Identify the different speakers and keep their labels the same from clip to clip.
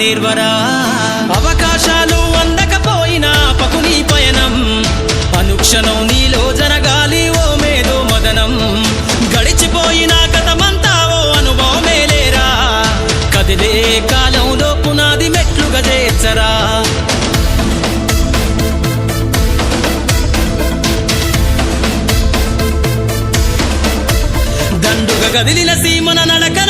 Speaker 1: నేర్వరా అవకాశాలు అందకపోయినా పకుని పయనం. అనుక్షణం నీలో జరగాలి ఓ మేధో మదనం. గడిచిపోయిన కథమంతా ఓ అనుభవమే లేరా. కదిలే కాలంలో పునాది మెట్లుగా చేర్చరా. దండుగ గదిలిన సీమన నడకను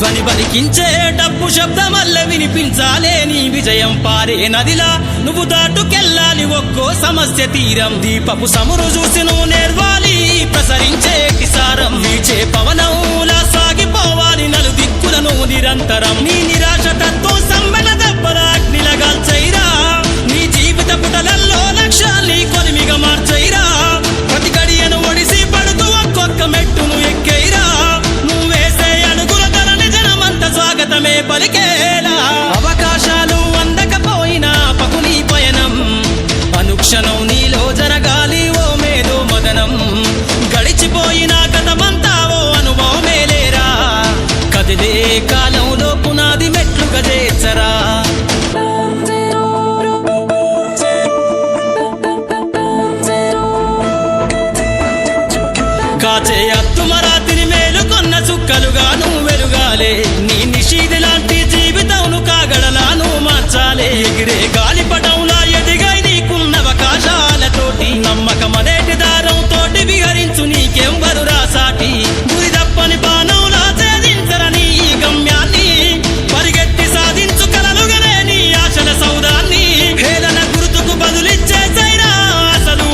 Speaker 1: ధ్వని బలికించే డబ్బు శబ్దమల్ల వినిపించాలే నీ విజయం పారే నదిలా. నువ్వు దాటుకెళ్ళాలి ఒక్కో సమస్య తీరం. దీపపు సమురు చూసి నువ్వు నేర్వాలి ప్రసరించే కిసారం. వీచే పవనం స్వాగతమే పలికేలా. అవకాశాలు అందకపోయినా పకుని పయనం. అనుక్షణం నీలో జరగాలి ఓ మేధో మదనం. గడిచిపోయిన గతమంతా ఓ అనుభవమే లేరా. కదిలే కాలంలో పునాది మెట్లు గజేచ్చరా కాచే అత్తుమరాతిని మేలుకొన్న చుక్కలుగా నువ్వు వెలుగాలే.